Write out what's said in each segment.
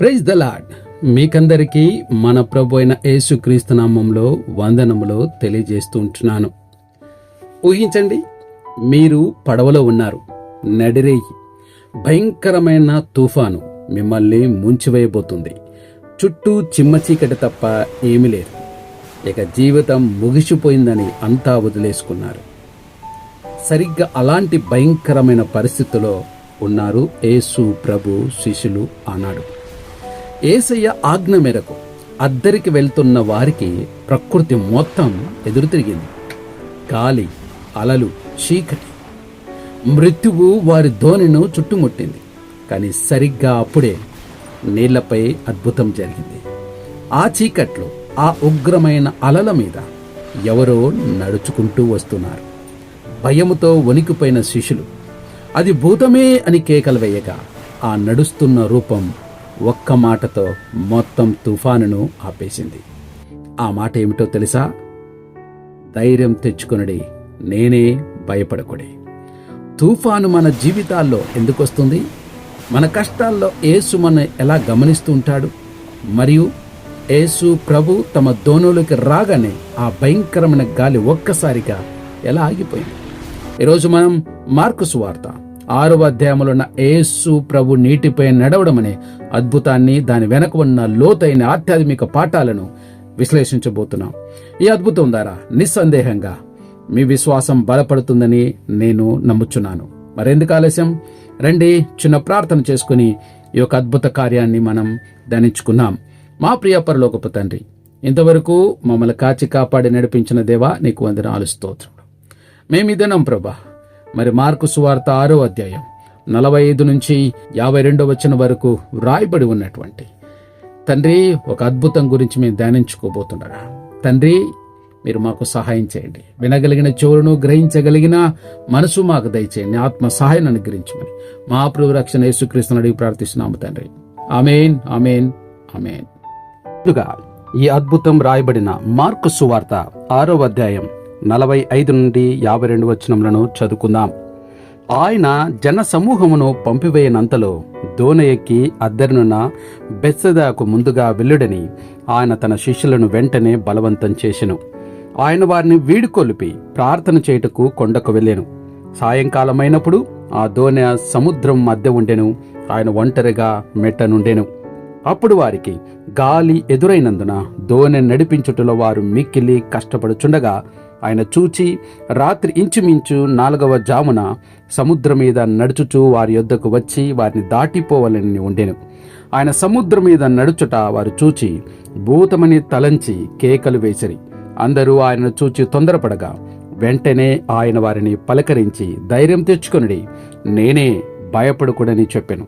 Praise the lord మీకందరికీ మన ప్రభు అయిన యేసుక్రీస్తు నామంలో వందనములో తెలియజేస్తూ ఉంటున్నాను. ఊహించండి మీరు పడవలో ఉన్నారు. నడిరేయి. భయంకరమైన తుఫాను మిమ్మల్ని ముంచివేయబోతుంది. చుట్టూ చిమ్మ చీకటి తప్ప ఏమీ లేదు. ఇక జీవితం ముగిసిపోయిందని అంతా వదిలేసుకున్నారు. సరిగ్గా అలాంటి భయంకరమైన పరిస్థితిలో ఉన్నారు యేసు ప్రభు శిష్యులు ఆనాడు. ఏసయ్య ఆజ్ఞ మేరకు అద్దరికి వెళ్తున్న వారికి ప్రకృతి మొత్తం ఎదురు తిరిగింది గాలి అలలు చీకటి. మృత్యువు వారి ధోనిను చుట్టుముట్టింది. కానీ సరిగ్గా అప్పుడే నీళ్ళపై అద్భుతం జరిగింది. ఆ చీకట్లో ఆ ఉగ్రమైన అలల మీద ఎవరో నడుచుకుంటూ వస్తున్నారు. భయముతో వణికిపోయిన శిష్యులు అది భూతమే అని కేకలు వేయగా ఆ నడుస్తున్న రూపం ఒక్క మాటతో మొత్తం తుఫానును ఆపేసింది. ఆ మాట ఏమిటో తెలుసా? ధైర్యం తెచ్చుకునడి నేనే భయపడకుడి. తుఫాను మన జీవితాల్లో ఎందుకు వస్తుంది మన కష్టాల్లో యేసు మన ఎలా గమనిస్తూ ఉంటాడు? మరియు యేసు ప్రభు తమ దోణులకి రాగానే ఆ భయంకరమైన గాలి ఒక్కసారిగా ఎలా ఆగిపోయింది? ఈరోజు మనం మార్కు సువార్త ఆరవ అధ్యాయంలో ఉన్న యేసు ప్రభు నీటిపై నడవడం అనే అద్భుతాన్ని దాని వెనక ఉన్న లోతైన ఆధ్యాత్మిక పాఠాలను విశ్లేషించబోతున్నాం. ఈ అద్భుతం ద్వారా నిస్సందేహంగా మీ విశ్వాసం బలపడుతుందని నేను నమ్ముచున్నాను. మరెందుకు ఆలస్యం? రండి చిన్న ప్రార్థన చేసుకుని ఈ యొక్క అద్భుత కార్యాన్ని మనం ధనించుకున్నాం మా ప్రియ పరలోకపు తండ్రి ఇంతవరకు మమ్మల్ని కాచి కాపాడి నడిపించిన దేవా నీకు వందనాలు స్తోత్రములు. మేమిదనం ప్రభా మరి మార్కు సువార్త ఆరో అధ్యాయం నలభై ఐదు నుంచి యాభై రెండో వచ్చిన వరకు వ్రాయబడి ఉన్నటువంటి. తండ్రి ఒక అద్భుతం గురించి మేము ధ్యానించుకోబోతుండగా తండ్రి మీరు మాకు సహాయం చేయండి. వినగలిగిన చెవులను గ్రహించగలిగిన మనసు మాకు దయచేయండి. ఆత్మ సహాయం అనుగ్రహించమని. మా ప్రభురక్షణ యేసుక్రీస్తుని అడిగి ప్రార్థిస్తున్నాము తండ్రి. Amen amen amen. ఈ అద్భుతం రాయబడిన మార్కు సువార్త ఆరో అధ్యాయం నలభై ఐదు నుండి యాభై రెండు వచనములను చదువుకుందాం. ఆయన జన సమూహమును పంపివేయనంతలో దోన ఎక్కి అద్దరినున్న బెత్సదాకు ముందుగా వెళ్ళుడని ఆయన తన శిష్యులను వెంటనే బలవంతం చేసెను. ఆయన వారిని వీడుకొలిపి ప్రార్థన చేయుటకు కొండకు వెళ్ళాను. సాయంకాలమైనప్పుడు ఆ దోణ సముద్రం మధ్య ఉండెను. ఆయన ఒంటరిగా మెట్టనుండెను అప్పుడు వారికి గాలి ఎదురైనందున దోణె నడిపించుటలో వారు మిక్కిలి కష్టపడుచుండగా ఆయన చూచి రాత్రి ఇంచుమించు నాలుగవ జామున సముద్రం మీద నడుచుచూ వారి యొద్దకు వచ్చి వారిని దాటిపోవాలని ఉండెను. ఆయన సముద్రం మీద నడుచుట వారు చూచి భూతమని తలంచి కేకలు వేసిరి. అందరూ ఆయనను చూచి తొందరపడగా వెంటనే ఆయన వారిని పలకరించి ధైర్యం తెచ్చుకొనిడి నేనే భయపడకూడని చెప్పాను.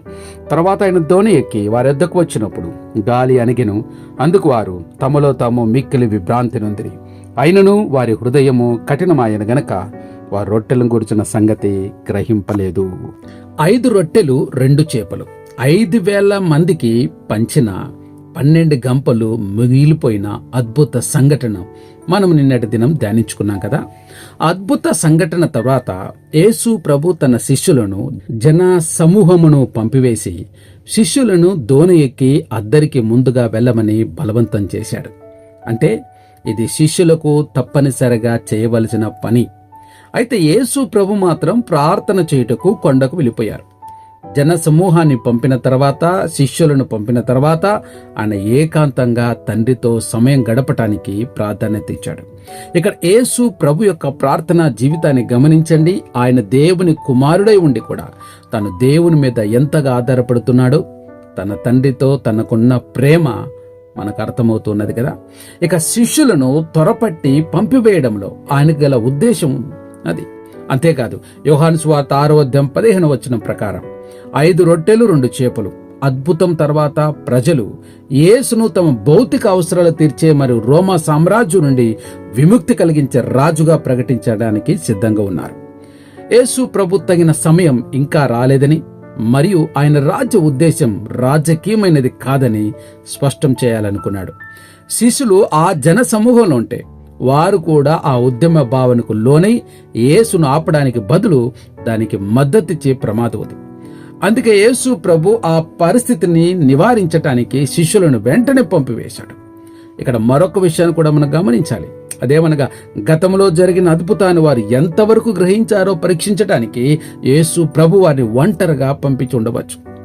తర్వాత ఆయన ధోని ఎక్కి వారి వద్దకు వచ్చినప్పుడు గాలి అణిగిను. అందుకు వారు తమలో తాము మిక్కిలి విభ్రాంతి నొందిరి. అయినను వారి హృదయము కఠినమాయన గనక వారు రొట్టెలను గురిచిన సంగతి గ్రహింపలేదు. ఐదు రొట్టెలు రెండు చేపలు. ఐదు వేల మందికి పంచిన పన్నెండు గంపలు మిగిలిపోయిన అద్భుత సంఘటన మనం నిన్నటి దినం ధ్యానించుకున్నాం కదా. అద్భుత సంఘటన తర్వాత యేసు ప్రభు తన శిష్యులను జన సమూహమును పంపివేసి శిష్యులను దోణ ఎక్కి అద్దరికి ముందుగా వెళ్ళమని బలవంతం చేశాడు. అంటే ఇది శిష్యులకు తప్పనిసరిగా చేయవలసిన పని. అయితే యేసు ప్రభు మాత్రం ప్రార్థన చేయుటకు కొండకు వెళ్ళిపోయారు. జన సమూహాన్ని పంపిన తర్వాత శిష్యులను పంపిన తర్వాత ఆయన ఏకాంతంగా తండ్రితో సమయం గడపటానికి ప్రాధాన్యత ఇచ్చాడు. ఇక్కడ యేసు ప్రభు యొక్క ప్రార్థన జీవితాన్ని గమనించండి. ఆయన దేవుని కుమారుడై ఉండి కూడా తను దేవుని మీద ఎంతగా ఆధారపడుతున్నాడో? తన తండ్రితో తనకున్న ప్రేమ మనకు అర్థమవుతున్నది కదా? ఇక శిష్యులను త్వరపట్టి పంపివేయడంలో ఆయనకు గల ఉద్దేశం అది. అంతేకాదు యోహాను స్వార్త ఆరో అధ్యాయం పదిహేను వచ్చిన ప్రకారం ఐదు రొట్టెలు రెండు చేపలు. అద్భుతం తర్వాత ప్రజలు యేసును తమ భౌతిక అవసరాలు తీర్చే మరియు రోమా సామ్రాజ్యం నుండి విముక్తి కలిగించే రాజుగా ప్రకటించడానికి సిద్ధంగా ఉన్నారు. యేసు ప్రభు తగిన సమయం ఇంకా రాలేదని మరియు ఆయన రాజ్య ఉద్దేశం రాజకీయమైనది కాదని స్పష్టం చేయాలనుకున్నాడు. శిష్యులు ఆ జన సమూహంలో ఉంటే వారు కూడా ఆ ఉద్యమ భావనకు లోనై యేసును ఆపడానికి బదులు దానికి మద్దతిచ్చే ప్రమాదం ఉంది. అందుకే యేసు ప్రభు ఆ పరిస్థితిని నివారించటానికి శిష్యులను వెంటనే పంపివేశాడు. ఇక్కడ మరొక విషయాన్ని కూడా మనం గమనించాలి. అదేమనగా గతంలో జరిగిన అద్భుతాన్ని వారు ఎంతవరకు గ్రహించారో పరీక్షించడానికి యేసు ప్రభు వారిని ఒంటరిగా పంపించి ఉండవచ్చు.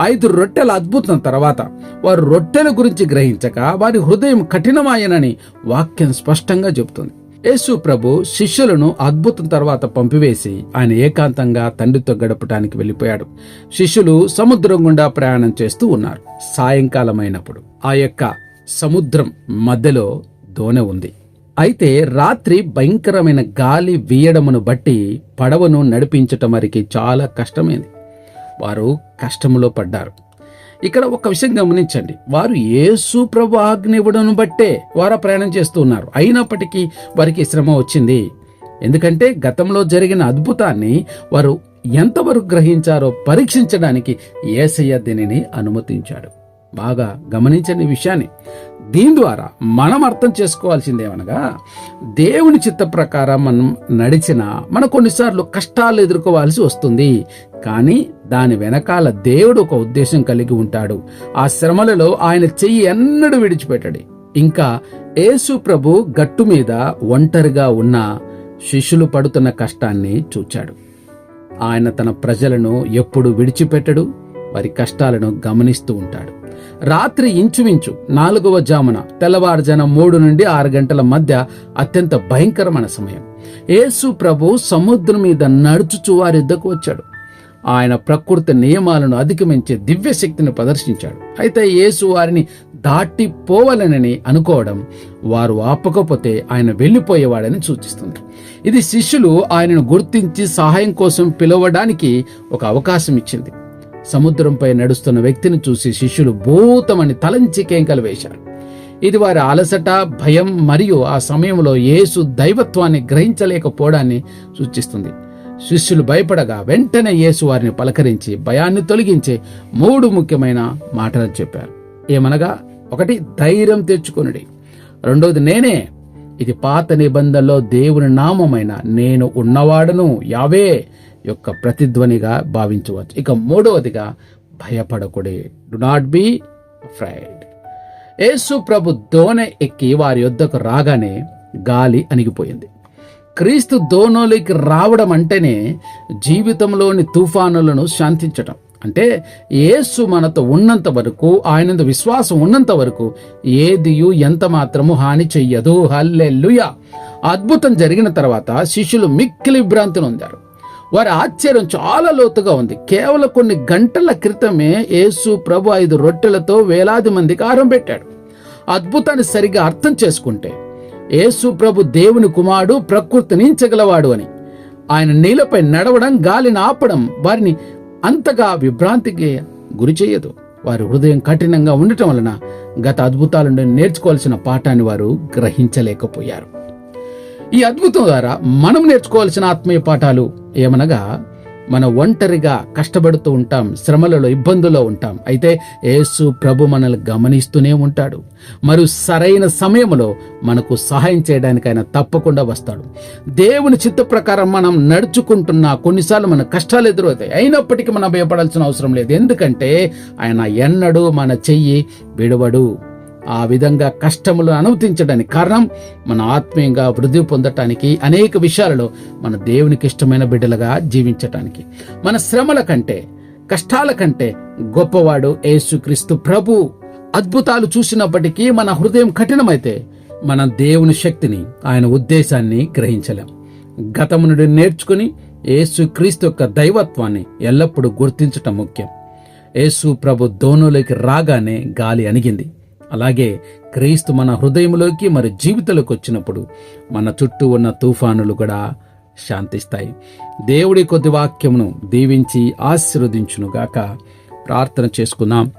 ఐదు రొట్టెల అద్భుతం తర్వాత వారు రొట్టెల గురించి గ్రహించక వారి హృదయం కఠినమాయనని వాక్యం స్పష్టంగా చెబుతుంది. యేసు ప్రభు శిష్యులను అద్భుతం తర్వాత పంపివేసి ఆయన ఏకాంతంగా తండ్రితో గడపటానికి వెళ్ళిపోయాడు. శిష్యులు సముద్రం గుండా ప్రయాణం చేస్తూ ఉన్నారు. సాయంకాలమైనప్పుడు ఆ యొక్క సముద్రం మధ్యలో దోణె ఉంది. అయితే రాత్రి భయంకరమైన గాలి వీయడమును బట్టి పడవను నడిపించటం వారికి చాలా కష్టమైంది. వారు కష్టంలో పడ్డారు. ఇక్కడ ఒక విషయం గమనించండి. వారు యేసు ప్రభు ఆజ్ఞ బట్టే వారు ప్రయాణం చేస్తూ ఉన్నారు. అయినప్పటికీ వారికి శ్రమ వచ్చింది. ఎందుకంటే గతంలో జరిగిన అద్భుతాన్ని వారు ఎంతవరకు గ్రహించారో పరీక్షించడానికి ఏసయ్య దీనిని అనుమతించాడు. బాగా గమనించండి విషయాన్ని. దీని ద్వారా మనం అర్థం చేసుకోవాల్సిందేమనగా దేవుని చిత్త ప్రకారం మనం నడిచిన మన కొన్నిసార్లు కష్టాలు ఎదుర్కోవాల్సి వస్తుంది. కానీ దాని వెనకాల దేవుడు ఒక ఉద్దేశం కలిగి ఉంటాడు. ఆ శ్రమలలో ఆయన చెయ్యి ఎన్నడూ విడిచిపెట్టడు. ఇంకా యేసు ప్రభు గట్టు మీద ఒంటరిగా ఉన్న శిష్యులు పడుతున్న కష్టాన్ని చూచాడు. ఆయన తన ప్రజలను ఎప్పుడు విడిచిపెట్టడు వారి కష్టాలను గమనిస్తూ ఉంటాడు. రాత్రి ఇంచుమించు నాలుగవ జామున తెల్లవారుజాన మూడు నుండి ఆరు గంటల మధ్య అత్యంత భయంకరమైన సమయం. యేసు ప్రభు సముద్రం మీద నడుచుచు వారి యుద్ధకు వచ్చాడు. ఆయన ప్రకృతి నియమాలను అధిగమించే దివ్య శక్తిని ప్రదర్శించాడు. అయితే యేసు వారిని దాటిపోవాలనని అనుకోవడం వారు ఆపకపోతే ఆయన వెళ్ళిపోయేవాడని సూచిస్తుంది. ఇది శిష్యులు ఆయనను గుర్తించి సహాయం కోసం పిలవడానికి ఒక అవకాశం ఇచ్చింది. సముద్రంపై నడుస్తున్న వ్యక్తిని చూసి శిష్యులు భూతమని తలంచి కేంకలు వేశారు. ఇది వారి అలసట భయం మరియు ఆ సమయంలో యేసు దైవత్వాన్ని గ్రహించలేకపోవడాన్ని సూచిస్తుంది. శిష్యులు భయపడగా వెంటనే యేసు వారిని పలకరించి భయాన్ని తొలగించే మూడు ముఖ్యమైన మాటలు చెప్పారు. ఏమనగా ఒకటి ధైర్యం తెచ్చుకొనుడి. రెండోది నేనే ఇది పాత నిబంధనలో దేవుని నామమైన నేను ఉన్నవాడను యావే యొక్క ప్రతిధ్వనిగా భావించవచ్చు. ఇక మూడవదిగా భయపడకూడే. డు నాట్ బి ఫ్రైడ్ యేసు ప్రభు దోణ ఎక్కి వారి యొద్దకు రాగానే గాలి అణిగిపోయింది. క్రీస్తు దోణోలోకి రావడం అంటేనే జీవితంలోని తుఫానులను శాంతించటం. అంటే యేసు మనతో ఉన్నంత వరకు ఆయనందు విశ్వాసం ఉన్నంత వరకు ఏదియు ఎంత మాత్రము హాని చెయ్యదు. హల్లెల్లుయా అద్భుతం జరిగిన తర్వాత శిష్యులు మిక్కిలి విభ్రాంతి నొందారు వారి ఆశ్చర్యం చాలా లోతుగా ఉంది. కేవలం కొన్ని గంటల క్రితమే యేసు ప్రభు ఐదు రొట్టెలతో వేలాది మందికి ఆహారం పెట్టాడు. అద్భుతాన్ని సరిగా అర్థం చేసుకుంటే యేసు ప్రభు దేవుని కుమారుడు ప్రకృతి నించగలవాడు అని. ఆయన నీళ్ళపై నడవడం గాలిని ఆపడం వారిని అంతగా విభ్రాంతికి గురి చేయదు. వారి హృదయం కఠినంగా ఉండటం వలన గత అద్భుతాల నుండి నేర్చుకోవాల్సిన పాఠాన్ని వారు గ్రహించలేకపోయారు. ఈ అద్భుతం ద్వారా మనం నేర్చుకోవాల్సిన ఆత్మీయ పాఠాలు ఏమనగా మన ఒంటరిగా కష్టపడుతూ ఉంటాం శ్రమలలో ఇబ్బందుల్లో ఉంటాం. అయితే యేసు ప్రభు మనల్ని గమనిస్తూనే ఉంటాడు. మరి సరైన సమయంలో మనకు సహాయం చేయడానికి ఆయన తప్పకుండా వస్తాడు. దేవుని చిత్త ప్రకారం మనం నడుచుకుంటున్నా కొన్నిసార్లు మన కష్టాలు ఎదురవుతాయి. అయినప్పటికీ మనం భయపడాల్సిన అవసరం లేదు. ఎందుకంటే ఆయన ఎన్నడూ మన చెయ్యి విడవడు. ఆ విధంగా కష్టములు అనుమతించడానికి కారణం మన ఆత్మీయంగా వృద్ధి పొందటానికి అనేక విషయాలలో మన దేవునికి ఇష్టమైన బిడ్డలుగా జీవించటానికి. మన శ్రమల కంటే కష్టాల కంటే గొప్పవాడు యేసుక్రీస్తు ప్రభు. అద్భుతాలు చూసినప్పటికీ మన హృదయం కఠినమైతే మన దేవుని శక్తిని ఆయన ఉద్దేశాన్ని గ్రహించలేం. గతము నుండి నేర్చుకుని యేసుక్రీస్తు యొక్క దైవత్వాన్ని ఎల్లప్పుడూ గుర్తించటం ముఖ్యం. యేసు ప్రభు దోనులోకి రాగానే గాలి అణిగింది. అలాగే క్రీస్తు మన హృదయంలోకి మరి జీవితంలోకి వచ్చినప్పుడు మన చుట్టూ ఉన్న తుఫానులు కూడా శాంతిస్తాయి. దేవుడి కొద్ది వాక్యమును దీవించి ఆశీర్వదించునుగాక ప్రార్థన చేసుకుందాం.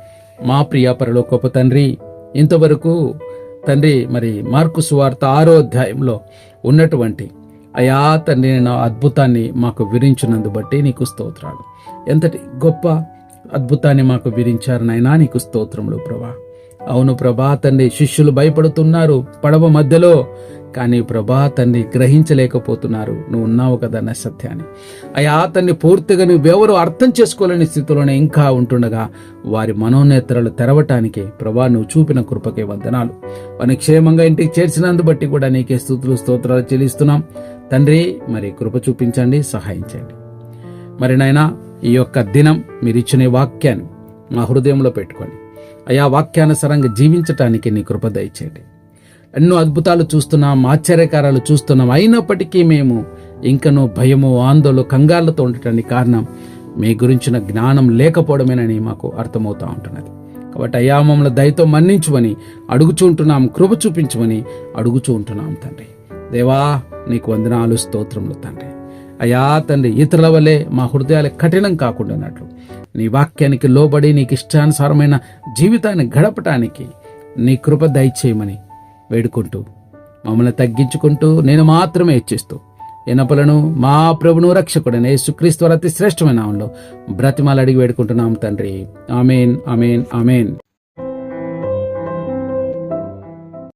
మా ప్రియ పరలోకపు తండ్రి ఇంతవరకు తండ్రి మరి మార్కు సువార్త ఆరో అధ్యాయంలో ఉన్నటువంటి అయా తండ్రి నా అద్భుతాన్ని మాకు విరించినందు బట్టి నీకు స్తోత్రాలు. ఎంతటి గొప్ప అద్భుతాన్ని మాకు విరించారు నాయనా నీకు స్తోత్రములు ప్రభా. అవును ప్రభా తండ్రి శిష్యులు భయపడుతున్నారు పడవ మధ్యలో కానీ ప్రభా తన్ని గ్రహించలేకపోతున్నారు. నువ్వు ఉన్నావు కదన్న సత్యాన్ని అయా తన్ని పూర్తిగా నువ్వెవరు అర్థం చేసుకోలేని స్థితిలోనే ఇంకా ఉంటుండగా వారి మనోనేత్రాలు తెరవటానికి ప్రభా నువ్వు చూపిన కృపకే వందనాలు. వారిని క్షేమంగా ఇంటికి చేర్చినందు బట్టి కూడా నీకే స్థుతులు స్తోత్రాలు చెల్లిస్తున్నాం. తండ్రి మరి కృప చూపించండి సహాయం చేయండి. మరి నాయన ఈ యొక్క దినం మీరు ఇచ్చిన వాక్యాన్ని మా హృదయంలో పెట్టుకోండి. అయా వాక్యానుసారంగా జీవించటానికి నీ కృప దయచేయండి. ఎన్నో అద్భుతాలు చూస్తున్నాం ఆశ్చర్యకారాలు చూస్తున్నాం. అయినప్పటికీ మేము ఇంకనూ భయము ఆందోళన కంగారులతో ఉండటానికి కారణం మీ గురించిన జ్ఞానం లేకపోవడమేనని మాకు అర్థమవుతూ ఉంటున్నది. కాబట్టి అయ్యా మమ్మల్ని దయతో మన్నించుమని అడుగుచూంటున్నాం కృప చూపించమని అడుగుచూ ఉంటున్నాం తండ్రి. దేవా నీకు వందనాలు స్తోత్రములు తండ్రి. అయా తండ్రి ఇతరుల వలె మా హృదయాలు కఠినం కాకుండా ఉన్నట్లు నీ వాక్యానికి లోబడి నీకు ఇష్టానుసారమైన జీవితాన్ని గడపటానికి నీ కృప దయచేయమని వేడుకుంటూ మమ్మల్ని తగ్గించుకుంటూ నేను మాత్రమే ఇచ్చిస్తూ ఎనపలను మా ప్రభును రక్షకుడైన యేసుక్రీస్తు అతి శ్రేష్టమైన నామంలో బ్రతిమాలు అడిగి వేడుకుంటున్నాం తండ్రి. Amen amen amen.